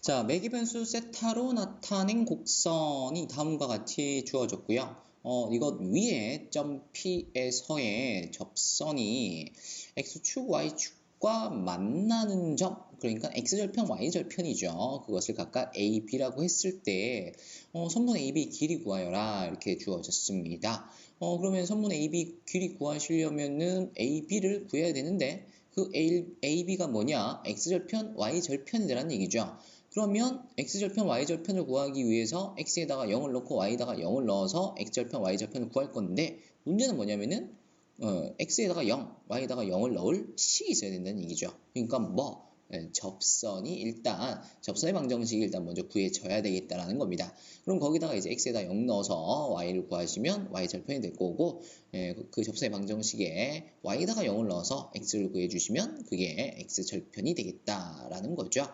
자, 매기 변수 세타로 나타낸 곡선이 다음과 같이 주어졌고요. 어, 이것 위에 점 P에서의 접선이 x축, y축과 만나는 점, 그러니까 x절편, y절편이죠. 그것을 각각 a, b라고 했을 때 어, 선분 a, b 길이 구하여라 이렇게 주어졌습니다. 어, 그러면 선분 a, b 길이 구하시려면은 a, b를 구해야 되는데 그 a, a, b가 뭐냐? x절편, y절편이라는 얘기죠. 그러면 x절편, y절편을 구하기 위해서 x에다가 0을 넣고 y에다가 0을 넣어서 x절편, y절편을 구할 건데 문제는 뭐냐면은 어, x에다가 0, y에다가 0을 넣을 식이 있어야 된다는 얘기죠. 그러니까 뭐 예, 접선이 일단 접선의 방정식이 일단 먼저 구해져야 되겠다라는 겁니다. 그럼 거기다가 이제 x에다 0 넣어서 y를 구하시면 y 절편이 될 거고 예, 그 접선의 방정식에 y에다가 0을 넣어서 x를 구해주시면 그게 x 절편이 되겠다라는 거죠.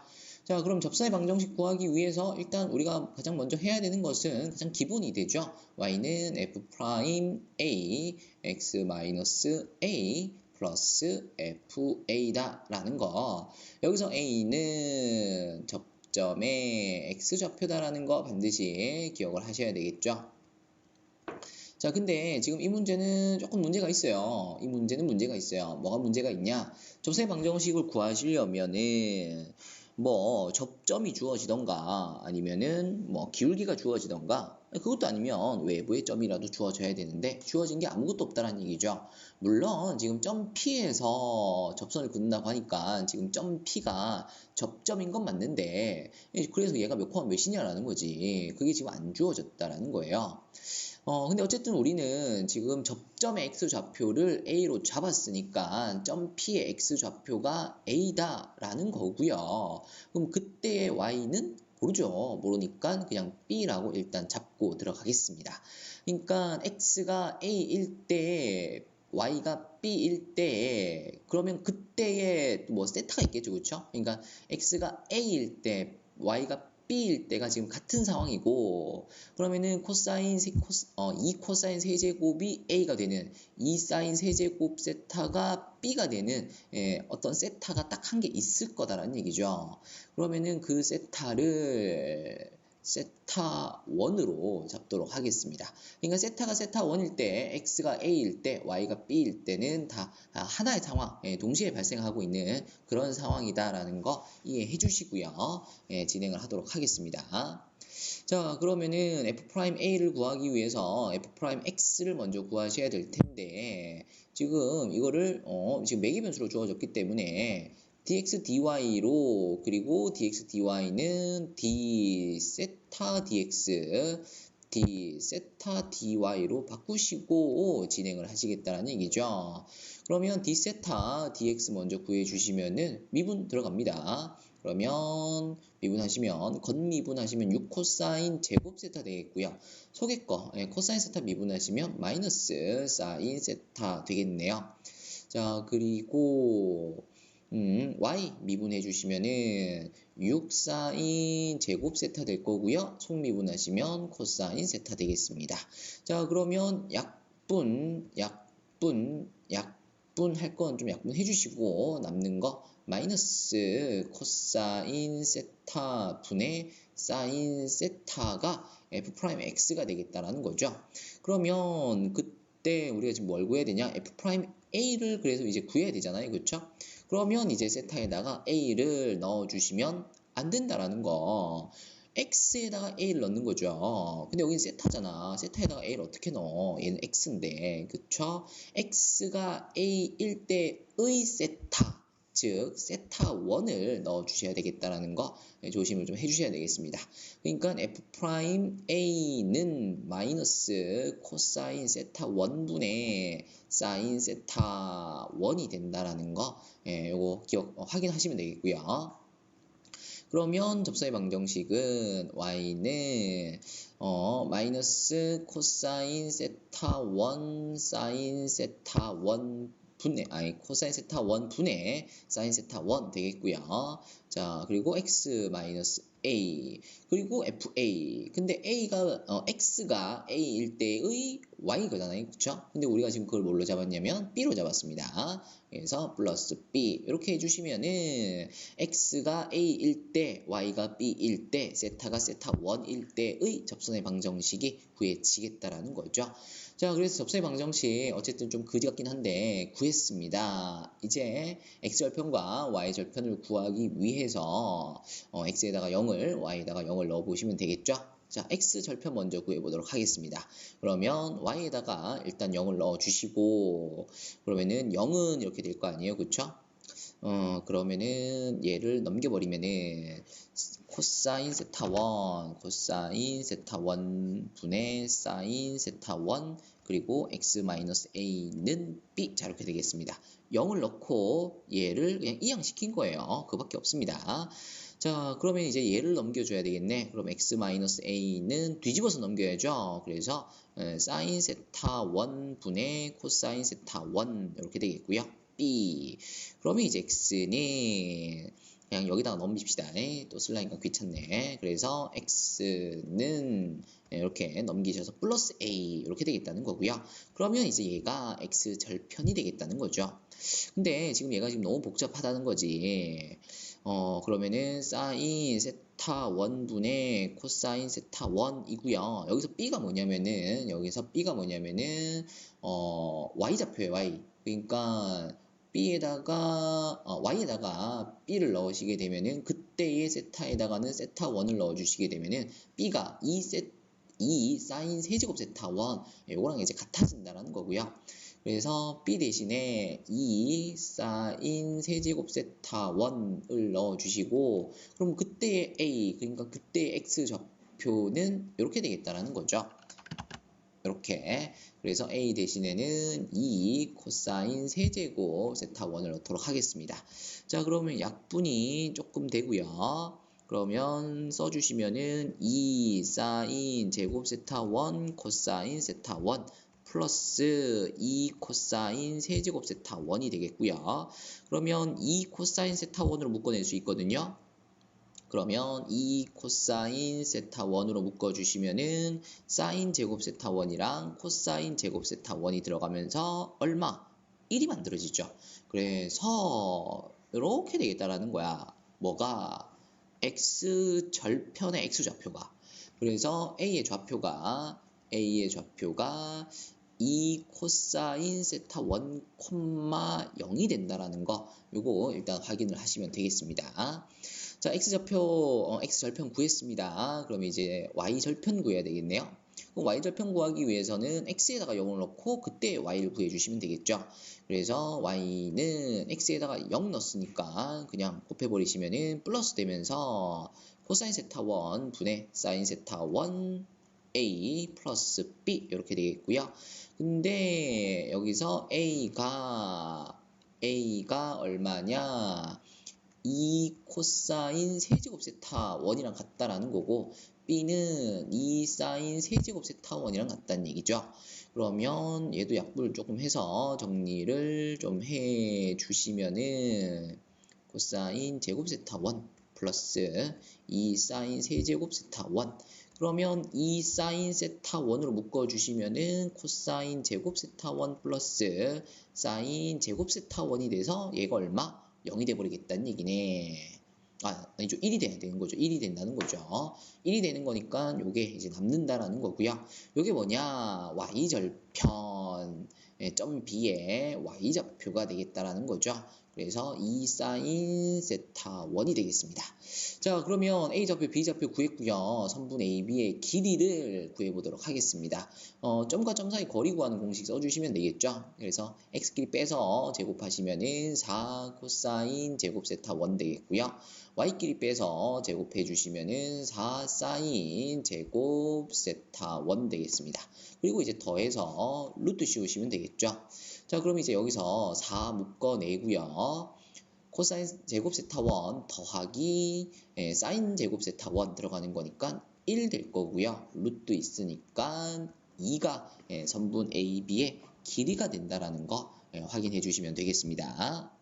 자, 그럼 접선의 방정식 구하기 위해서 일단 우리가 가장 먼저 해야 되는 것은 가장 기본이 되죠. y는 f 프라임 a, x 마이너스 a 플러스 fa다 라는 거. 여기서 a는 접점의 x좌표다라는 거 반드시 기억을 하셔야 되겠죠. 자, 근데 지금 이 문제는 조금 문제가 있어요. 이 문제는 문제가 있어요. 뭐가 문제가 있냐? 접선의 방정식을 구하시려면은 뭐 접점이 주어지던가 아니면은 뭐 기울기가 주어지던가 그것도 아니면 외부의 점이라도 주어져야 되는데 주어진 게 아무것도 없다라는 얘기죠. 물론 지금 점 P에서 접선을 긋는다고 하니까 지금 점 P가 접점인 건 맞는데 그래서 얘가 몇 코마 몇이냐라는 거지. 그게 지금 안 주어졌다라는 거예요. 어, 근데 어쨌든 우리는 지금 접점의 x좌표를 a로 잡았으니까 점 P의 x좌표가 a다라는 거고요. 그럼 그때의 y는 모르죠. 모르니까 그냥 b라고 일단 잡고 들어가겠습니다. 그러니까 x가 a일 때 y가 b일 때 그러면 그때의 뭐 세타가 있겠죠. 그렇죠? 그러니까 x가 a일 때 y가 b일 때가 지금 같은 상황이고 그러면은 코사인 세, 코스, 어, 2 코사인 세제곱이 a가 되는 2 사인 세제곱 세타가 b가 되는 예, 어떤 세타가 딱 한 개 있을 거다라는 얘기죠. 그러면은 그 세타를 세타 1으로 잡도록 하겠습니다. 그러니까 세타가 세타 1일 때, x가 a일 때, y가 b일 때는 다 하나의 상황, 예, 동시에 발생하고 있는 그런 상황이다라는 거 이해해 주시고요. 예, 진행을 하도록 하겠습니다. 자, 그러면은 f'a를 구하기 위해서 f'x를 먼저 구하셔야 될 텐데, 지금 이거를, 어, 지금 매기 변수로 주어졌기 때문에, dx dy로 그리고 dx dy는 d 세타 dx d 세타 dy로 바꾸시고 진행을 하시겠다는 얘기죠. 그러면 d 세타 dx 먼저 구해 주시면은 미분 들어갑니다. 그러면 미분하시면 건미분하시면 6 코사인 제곱 세타 되겠고요. 속의 거 예, 코사인 세타 미분하시면 마이너스 사인 세타 되겠네요. 자 그리고 음, y 미분해 주시면은 6 사인 제곱 세타 될 거고요. 속미분하시면 코사인 세타 되겠습니다. 자, 그러면 약분, 약분, 약 분할 건 좀 약분 해 주시고 남는 거 마이너스 코사인 세타 분의 사인 세타가 f 프라임 x가 되겠다라는 거죠. 그러면 그때 우리가 지금 뭘 구해야 되냐? f 프라임 a를 그래서 이제 구해야 되잖아요, 그렇죠? 그러면 이제 세타에다가 a를 넣어 주시면 안 된다라는 거. X에다가 a를 넣는 거죠. 근데 여기는 세타잖아. 세타에다가 a를 어떻게 넣어? 얘는 x인데, 그쵸? x가 a일 때의 세타. 즉 세타 1을 넣어 주셔야 되겠다라는 거 조심을 좀 해주셔야 되겠습니다. 그러니까 f 프라임 a는 마이너스 코사인 세타 1분의 사인 세타 1이 된다라는 거 예, 요거 기억 어, 확인하시면 되겠고요. 그러면 접선의 방정식은 y는 어, 마이너스 코사인 세타 1 사인 세타 1 분의 아니 코사인 세타 1 분의 사인 세타 1 되겠고요. 자 그리고 x 마이너스 a 그리고 fa 근데 a가 어, x가 a일 때의 y 거잖아요 그쵸 근데 우리가 지금 그걸 뭘로 잡았냐면 b로 잡았습니다 그래서 플러스 b 이렇게 해주시면은 x가 a일 때 y가 b일 때 세타가 세타 1일 때의 접선의 방정식이 구해지겠다라는 거죠. 자, 그래서 접선의 방정식 어쨌든 좀 그지 같긴 한데 구했습니다. 이제 x 절편과 y 절편을 구하기 위해서 어, x에다가 0을 y에다가 0을 넣어 보시면 되겠죠. 자, x 절편 먼저 구해보도록 하겠습니다. 그러면 y에다가 일단 0을 넣어주시고 그러면은 0은 이렇게 될 거 아니에요, 그쵸? 어, 그러면은 얘를 넘겨버리면은 코사인 세타 1, 코사인 세타 1 분의 사인 세타 1 그리고 x 마이너스 a는 b 자 이렇게 되겠습니다. 0을 넣고 얘를 그냥 이항시킨 거예요. 그밖에 없습니다. 자, 그러면 이제 얘를 넘겨줘야 되겠네. 그럼 x-a는 뒤집어서 넘겨야죠. 그래서 사인 세타 1 분의 코사인 세타 1 이렇게 되겠고요. b 그러면 이제 x는 그냥 여기다가 넘깁시다. 또 슬라니까 귀찮네. 그래서 x는 이렇게 넘기셔서 플러스 a 이렇게 되겠다는 거고요. 그러면 이제 얘가 x 절편이 되겠다는 거죠. 근데 지금 얘가 지금 너무 복잡하다는 거지. 어, 그러면은 사인 세타 1분의 코사인 세타 1이고요. 여기서 b가 뭐냐면은 여기서 b가 뭐냐면은 어, y좌표예요, y. 그러니까 b에다가 어, y에다가 b를 넣으시게 되면은 그때의 세타에다가는 세타 1을 넣어 주시게 되면은 b가 2 세, 2 사인 세제곱 세타 1 요거랑 이제 같아진다라는 거고요. 그래서 b 대신에 2 사인 세제곱 세타 1을 넣어주시고 그럼 그때의 a 그러니까 그때의 x 좌표는 이렇게 되겠다라는 거죠. 이렇게 그래서 a 대신에는 2 코사인 세제곱 세타 1을 넣도록 하겠습니다. 자 그러면 약분이 조금 되고요. 그러면 써주시면은 2 사인 제곱 세타 1 코사인 세타 1 플러스 2 코사인 세제곱 세타 1이 되겠고요. 그러면 2 코사인 세타 1으로 묶어낼 수 있거든요. 그러면 2 코사인 세타 1으로 묶어주시면은 사인 제곱 세타 1이랑 코사인 제곱 세타 1이 들어가면서 얼마? 1이 만들어지죠. 그래서 이렇게 되겠다라는 거야. 뭐가? x 절편의 x 좌표가. 그래서 a의 좌표가 a의 좌표가 2 코사인 세타 1 콤마 0이 된다라는 거 요거 일단 확인을 하시면 되겠습니다. 자, x 좌표 어, x 절편 구했습니다. 그럼 이제 y 절편 구해야 되겠네요. 그럼 y 절편 구하기 위해서는 x에다가 0을 넣고 그때 y를 구해 주시면 되겠죠. 그래서 y는 x에다가 0 넣었으니까 그냥 곱해 버리시면은 플러스 되면서 코사인 세타 1 분의 사인 세타 1 a 플러스 b 이렇게 되겠고요. 근데 여기서 a가 a가 얼마냐? 2 코사인 세제곱 세타 1이랑 같다라는 거고 b는 2 사인 세제곱 세타 1이랑 같다는 얘기죠. 그러면 얘도 약분을 조금 해서 정리를 좀 해 주시면은 코사인 제곱 세타 1 플러스 2 사인 세제곱 세타 1 그러면 2 사인 세타 1으로 묶어 주시면은 코사인 제곱 세타 1 플러스 사인 제곱 세타 1이 돼서 얘가 얼마? 0이 돼버리겠다는 얘기네. 아, 아니죠. 1이 돼야 되는 거죠. 1이 된다는 거죠. 1이 되는 거니까 요게 이제 남는다라는 거고요. 요게 뭐냐? y절편. 예, 점 B의 y좌표가 되겠다라는 거죠. 그래서 2 사인 세타 1이 되겠습니다. 자 그러면 A좌표 B좌표 구했고요. 선분 AB의 길이를 구해보도록 하겠습니다. 어, 점과 점 사이 거리 구하는 공식 써주시면 되겠죠. 그래서 X끼리 빼서 제곱하시면은 4 코사인 제곱 세타 1 되겠고요. Y끼리 빼서 제곱해 주시면은 4 사인 제곱 세타 1 되겠습니다. 그리고 이제 더해서 루트 씌우시면 되겠죠. 자, 그럼 이제 여기서 4 묶어내고요. 코사인 제곱 세타 1 더하기 예, 사인 제곱 세타 1 들어가는 거니까 1 될 거고요. 루트 있으니까 2가 예, 선분 AB의 길이가 된다라는 거 예, 확인해 주시면 되겠습니다.